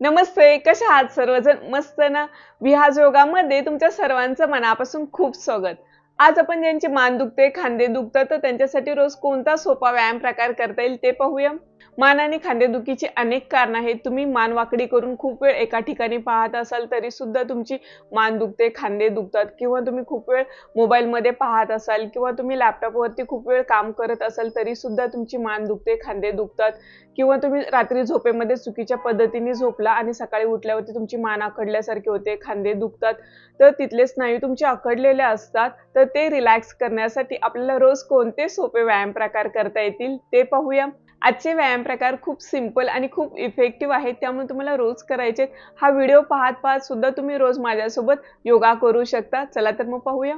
नमस्ते कशा आहात सर्वजण? मस्त ना? विहाज योगामध्ये तुमच्या सर्वांचं मनापासून खूप स्वागत. आज आपण ज्यांचे मान दुखते खांदे दुखतात तर त्यांच्यासाठी रोज कोणता सोपा व्यायाम प्रकार करता येईल ते पाहूया. मान आणि खांदेदुखीची अनेक कारणं आहेत. तुम्ही मान वाकडी करून खूप वेळ एका ठिकाणी पाहत असाल तरी सुद्धा तुमची मान दुखते खांदे दुखतात. किंवा तुम्ही खूप वेळ मोबाईलमध्ये पाहत असाल किंवा तुम्ही लॅपटॉपवरती खूप वेळ काम करत असाल तरी सुद्धा तुमची मान दुखते खांदे दुखतात. किंवा तुम्ही रात्री झोपेमध्ये चुकीच्या पद्धतीने झोपला आणि सकाळी उठल्यावरती तुमची मान आखडल्यासारखी होते खांदे दुखतात. तर तिथले स्नायू तुमचे आखडलेले असतात. तर ते रिलॅक्स करण्यासाठी आपल्याला रोज कोणते सोपे व्यायाम प्रकार करता येतील ते पाहूया. आजचे व्यायाम प्रकार खूप सिंपल आणि खूप इफेक्टिव्ह आहेत. त्यामुळे तुम्हाला रोज करायचे हा व्हिडिओ पाहत पाहत सुद्धा तुम्ही रोज माझ्यासोबत योगा करू शकता. चला तर मग पाहूया.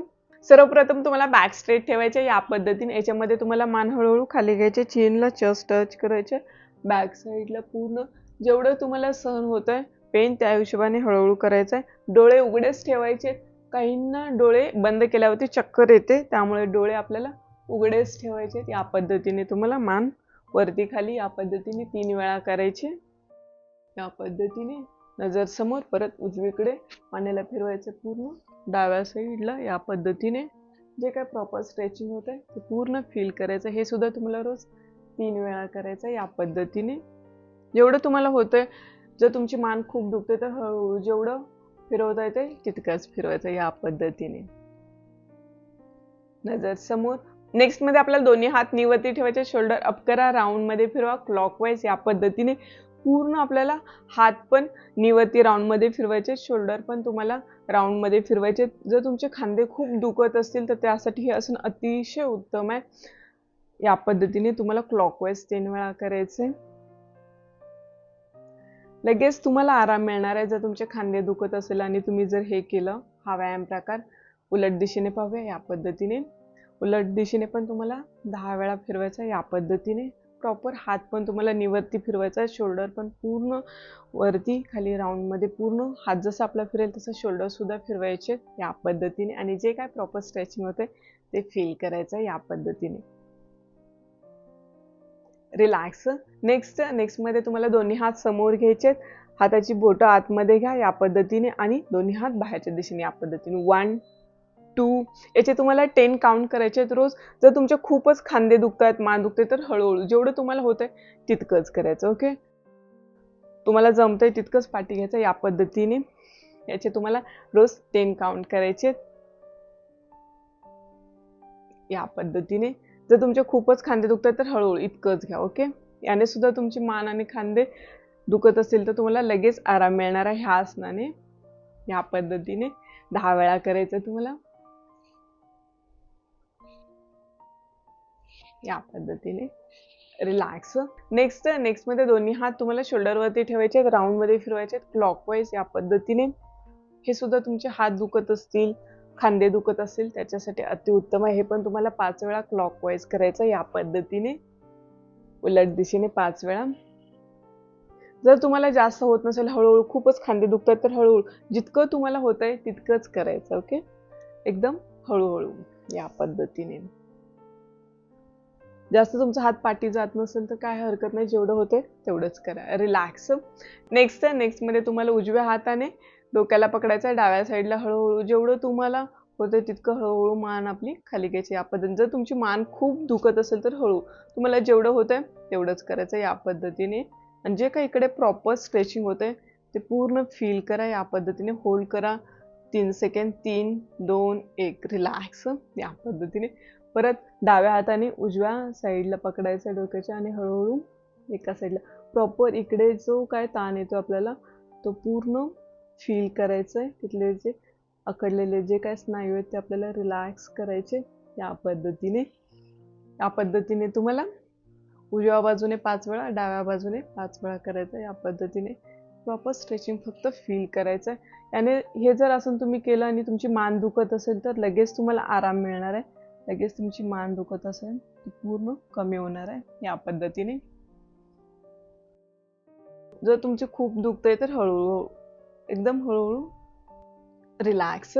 सर्वप्रथम तुम्हाला बॅक स्ट्रेट ठेवायचे. या पद्धतीने याच्यामध्ये तुम्हाला मान हळूहळू खाली घ्यायचे. चेनला चस्ट टच करायचे. बॅक साईडला पूर्ण जेवढं तुम्हाला सहन होत आहे पेन त्या हिशोबाने हळूहळू करायचं आहे डोळे उघडेच ठेवायचे. काहींना डोळे बंद केल्यावरती चक्कर येते. त्यामुळे डोळे आपल्याला उघडेच ठेवायचे या पद्धतीने तुम्हाला मान वरती खाली या पद्धतीने तीन वेळा करायचे. या पद्धतीने नजर समोर परत उजवीकडे पाण्याला फिरवायचं पूर्ण. डाव्या साईडला या पद्धतीने जे काय प्रॉपर स्ट्रेचिंग होत आहे ते पूर्ण फील करायचं. हे सुद्धा तुम्हाला रोज तीन वेळा करायचं या पद्धतीने. जेवढं तुम्हाला होतंय जर तुमची मान खूप दुखते तर हळूहळू जेवढं फिरवता येते तितकंच फिरवायचं या पद्धतीने. नजर समोर नेक्स्टमध्ये आपल्याला दोन्ही हात निवती ठेवायचे शोल्डर अप करा राऊंडमध्ये फिरवा क्लॉकवाईज या पद्धतीने पूर्ण आपल्याला हात पण निवती राऊंडमध्ये फिरवायचे शोल्डर पण तुम्हाला राऊंडमध्ये फिरवायचे. जर तुमचे खांदे खूप दुखत असतील तर त्यासाठी हे असणं अतिशय उत्तम आहे. या पद्धतीने तुम्हाला क्लॉकवाईज तीन वेळा करायचे. लगेच तुम्हाला आराम मिळणार आहे जर तुमचे खांदे दुखत असेल आणि तुम्ही जर हे केलं हा व्यायाम प्रकार उलट दिशेने पाहूया या पद्धतीने. उलट दिशेने पण तुम्हाला दहा वेळा फिरवायचा या पद्धतीने. प्रॉपर हात पण तुम्हाला निवरती फिरवायचा शोल्डर पण पूर्ण वरती खाली राऊंडमध्ये पूर्ण हात जसा आपला फिरेल तसं शोल्डरसुद्धा फिरवायचे या पद्धतीने. आणि जे काय प्रॉपर स्ट्रेचिंग होते ते फील करायचं या पद्धतीने. रिलॅक्स नेक्स्ट नेक्स्टमध्ये तुम्हाला दोन्ही हात समोर घ्यायचे हाताची बोटं आतमध्ये घ्या या पद्धतीने आणि दोन्ही हात बाहेरच्या दिशेने या पद्धतीने. वन टू याचे तुम्हाला टेन काउंट करायचे आहेत रोज. जर तुमचे खूपच खांदे दुखत आहेत मान दुखते तर हळूहळू जेवढं तुम्हाला होत आहे तितकंच करायचं ओके तुम्हाला जमतंय तितकंच पाठी घ्यायचं या पद्धतीने. याचे तुम्हाला रोज टेन काउंट करायचे या पद्धतीने. जर तुमचे खूपच खांदे दुखतात तर हळूहळू इतकंच घ्या ओके याने सुद्धा तुमची मान आणि खांदे दुखत असेल तर तुम्हाला लगेच आराम मिळणार आहे ह्या आसनाने. या पद्धतीने दहा वेळा करायचं तुम्हाला. या पद्धतीने. रिलॅक्स नेक्स्ट नेक्स्टमध्ये दोन्ही हात तुम्हाला शोल्डरवरती ठेवायचे आहेत राऊंडमध्ये फिरवायचे आहेत क्लॉकवाईज या पद्धतीने. हे सुद्धा तुमचे हात दुखत असतील खांदे दुखत असतील त्याच्यासाठी अतिउत्तम आहे. हे पण तुम्हाला पाच वेळा क्लॉकवाईज करायचं या पद्धतीने. उलट दिशेने पाच वेळा. जर तुम्हाला जास्त होत नसेल हळूहळू खूपच खांदे दुखतात तर हळूहळू जितकं तुम्हाला होत आहे तितकंच करायचं ओके एकदम हळूहळू या पद्धतीने. जास्त तुमचा हात पाठी जात नसेल तर काय हरकत नाही जेवढं होते तेवढंच करा. रिलॅक्स नेक्स्ट नेक्स्टमध्ये तुम्हाला उजव्या हाताने डोक्याला पकडायचं आहे डाव्या साईडला हळूहळू जेवढं तुम्हाला होतं तितकं हळूहळू मान आपली खाली घ्यायची या पद्धतीने जर तुमची मान खूप दुखत असेल तर हळू तुम्हाला जेवढं होतंय तेवढंच करायचं या पद्धतीने. आणि जे काही इकडे प्रॉपर स्ट्रेचिंग होतंय ते पूर्ण फील करा या पद्धतीने होल्ड करा. तीन सेकंड तीन दोन एक. रिलॅक्स या पद्धतीने परत डाव्या हाताने उजव्या साईडला पकडायचं डोक्याच्या आणि हळूहळू एका साईडला. प्रॉपर इकडे जो काय ताण येतो आपल्याला तो पूर्ण फील करायचं आहे तिथले जे अकडलेले जे काय स्नायू आहेत ते आपल्याला रिलॅक्स करायचे या पद्धतीने. या पद्धतीने तुम्हाला उजव्या बाजूने पाच वेळा डाव्या बाजूने पाच वेळा करायचं या पद्धतीने. प्रॉपर स्ट्रेचिंग फक्त फील करायचं आहे याने हे जर असं तुम्ही केलं आणि तुमची मान दुखत असेल तर लगेच तुम्हाला आराम मिळणार आहे. लगेच तुमची मान दुखत असेल ती पूर्ण कमी होणार आहे या पद्धतीने. जर तुमची खूप दुखतंय तर हळूहळू एकदम हळूहळू रिलॅक्स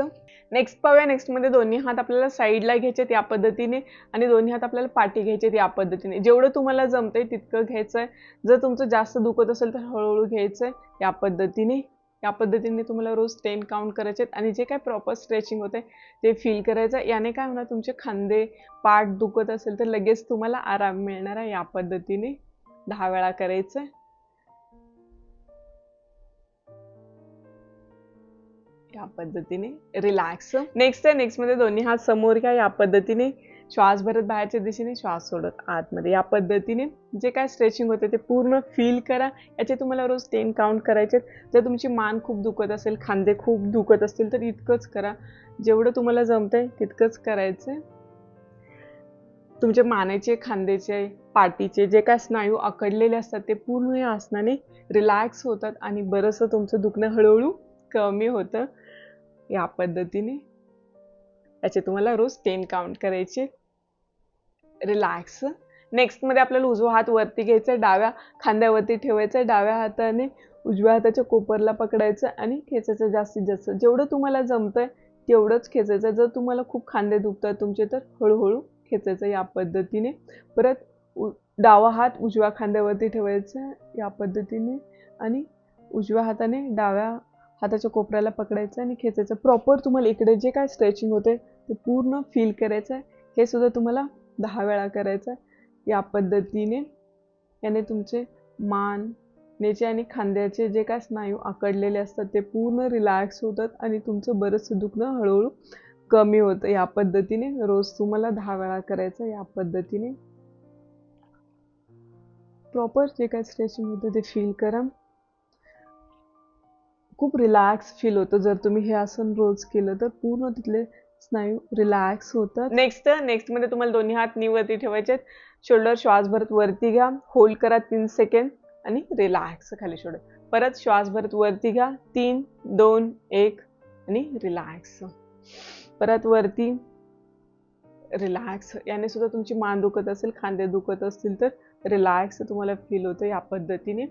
नेक्स्ट पाहूया. नेक्स्टमध्ये दोन्ही हात आपल्याला साईडला घ्यायचे या पद्धतीने आणि दोन्ही हात आपल्याला पाठी घ्यायचे या पद्धतीने. जेवढं तुम्हाला जमतंय तितकं घ्यायचं आहे जर तुमचं जास्त दुखत असेल तर हळूहळू घ्यायचं आहे या पद्धतीने. या पद्धतीने तुम्हाला रोज टेन काउंट करायचे आहेत आणि जे काय प्रॉपर स्ट्रेचिंग होते ते फील करायचं. याने काय होणार तुमचे खांदे पाठ दुखत असेल तर लगेच तुम्हाला आराम मिळणार आहे या पद्धतीने. दहा वेळा करायचं या पद्धतीने रिलॅक्स नेक्स्ट आहे नेक्स्टमध्ये दोन्ही हात समोर घ्या या पद्धतीने. श्वास भरत बाहेरच्या दिशेने श्वास सोडत आतमध्ये. या पद्धतीने जे काय स्ट्रेचिंग होते ते पूर्ण फील करा. याचे तुम्हाला रोज टेन काउंट करायचे जर तुमची मान खूप दुखत असेल खांदे खूप दुखत असतील तर इतकंच करा. जेवढं तुम्हाला जमतंय तितकंच करायचंय. तुमचे मानेचे खांद्याचे पाठीचे जे काय स्नायू आकडलेले असतात ते पूर्ण या आसनाने रिलॅक्स होतात आणि बरंचसं तुमचं दुखणं हळूहळू कमी होतं. या पद्धतीने याचे तुम्हाला रोज टेन काउंट करायचे. रिलॅक्स नेक्स्टमध्ये आपल्याला उजवा हात वरती घ्यायचा डाव्या खांद्यावरती ठेवायचा डाव्या हाताने उजव्या हाताच्या कोपरला पकडायचं आणि खेचायचं जास्तीत जास्त. जेवढं तुम्हाला जमतंय तेवढंच खेचायचं. जर तुम्हाला खूप खांदे दुखतात तुमचे तर हळूहळू खेचायचं या पद्धतीने. परत डावा हात उजव्या खांद्यावरती ठेवायचा या पद्धतीने आणि उजव्या हाताने डाव्या हाताच्या कोपऱ्याला पकडायचं आणि खेचायचं. प्रॉपर तुम्हाला इकडे जे काय स्ट्रेचिंग होते ते पूर्ण फील करायचं आहे. हे सुद्धा तुम्हाला दहा वेळा करायचं आहे. या पद्धतीने याने तुमचे मान नेचे आणि खांद्याचे जे काय स्नायू आकडलेले असतात ते पूर्ण रिलॅक्स होतात आणि तुमचं बरंचसं दुखणं हळूहळू कमी होतं. या पद्धतीने रोज तुम्हाला दहा वेळा करायचं या पद्धतीने. प्रॉपर जे काय स्ट्रेचिंग होतं ते फील करा. खूप रिलॅक्स फील होतं. जर तुम्ही हे आसन रोज केलं तर पूर्ण तिथले स्नायू रिलॅक्स होतात. नेक्स्ट नेक्स्टमध्ये तुम्हाला दोन्ही हात निवरती ठेवायचे शोल्डर श्वास भरत वरती घ्या. होल्ड करा तीन सेकंड आणि रिलॅक्स खाली शोल्डर परत श्वास भरत वरती घ्या. तीन दोन एक आणि रिलॅक्स परत वरती रिलॅक्स याने सुद्धा तुमची मान दुखत असेल खांदे दुखत असतील तर रिलॅक्स तुम्हाला फील होतं या पद्धतीने.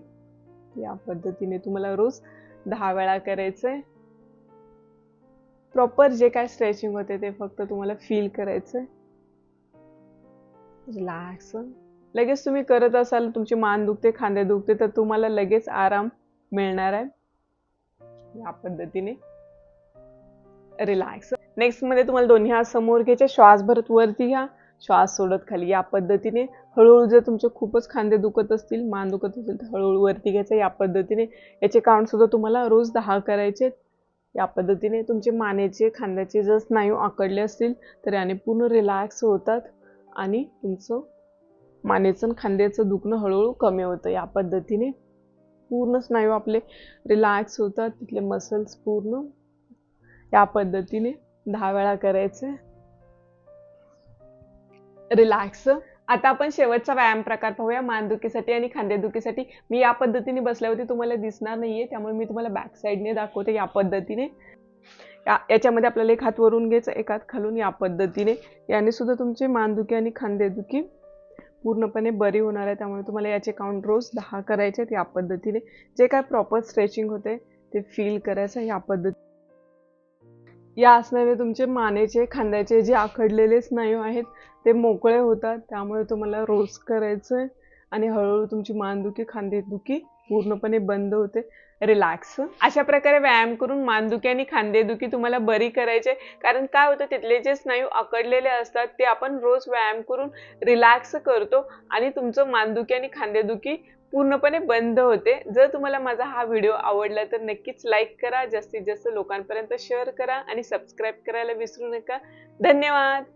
या पद्धतीने तुम्हाला रोज दहा वेळा करायचंय. प्रॉपर जे काय स्ट्रेचिंग होते ते फक्त तुम्हाला फील करायचंय. रिलॅक्स हो. लगेच तुम्ही करत असाल तुमची मान दुखते खांदे दुखते तर तुम्हाला लगेच आराम मिळणार आहे. या पद्धतीने. रिलॅक्स नेक्स्ट हो. मध्ये तुम्हाला दोन्ही हात समोर घ्यायचे. श्वास भरत वरती घ्या. श्वास सोडत खाली. या पद्धतीने हळूहळू जर तुमचे खूपच खांदे दुखत असतील मान दुखत असेल तर हळूहळू वरती घ्यायचं. या पद्धतीने याचे काउंटसुद्धा तुम्हाला रोज दहा करायचे या पद्धतीने तुमचे मानेचे खांद्याचे जर स्नायू आकडले असतील तर याने पूर्ण रिलॅक्स होतात आणि तुमचं मानेचं खांद्याचं दुखणं हळूहळू कमी होतं. या पद्धतीने पूर्ण स्नायू आपले रिलॅक्स होतात. तिथले मसल्स पूर्ण या पद्धतीने दहा वेळा करायचे. रिलॅक्स आता आपण शेवटचा व्यायाम प्रकार पाहूया मानदुखीसाठी आणि खांदेदुखीसाठी. मी या पद्धतीने बसल्यावरती तुम्हाला दिसणार नाहीये. त्यामुळे मी तुम्हाला बॅक साईडने दाखवते या पद्धतीने. या याच्यामध्ये आपल्याला एक हात वरून घ्यायचं एक हात खालून या पद्धतीने. याने सुद्धा तुमची मानदुखी आणि खांदेदुखी पूर्णपणे बरी होणार आहे. त्यामुळे तुम्हाला याचे काउंट रोज दहा करायचे आहेत या पद्धतीने. जे काय प्रॉपर स्ट्रेचिंग होते ते फील करायचं या पद्धती या आसनाने तुमचे मानेचे खांद्याचे जे आखडलेले स्नायू आहेत ते मोकळे होतात. त्यामुळे तुम्हाला रोज करायचं आहे आणि हळूहळू तुमची मानदुखी खांदेदुखी पूर्णपणे बंद होते. रिलॅक्स अशा प्रकारे व्यायाम करून मानदुखी आणि खांदेदुखी तुम्हाला बरी करायचे. कारण काय होतं तिथले जे स्नायू आकडलेले असतात ते आपण रोज व्यायाम करून रिलॅक्स करतो आणि तुमचं मानदुखी आणि खांदेदुखी पूर्णपणे बंद होते. जर तुम्हाला माझा हा व्हिडिओ आवडला तर नक्कीच लाईक करा. जास्तीत जास्त लोकांपर्यंत शेअर करा आणि सबस्क्राईब करायला विसरू नका. धन्यवाद!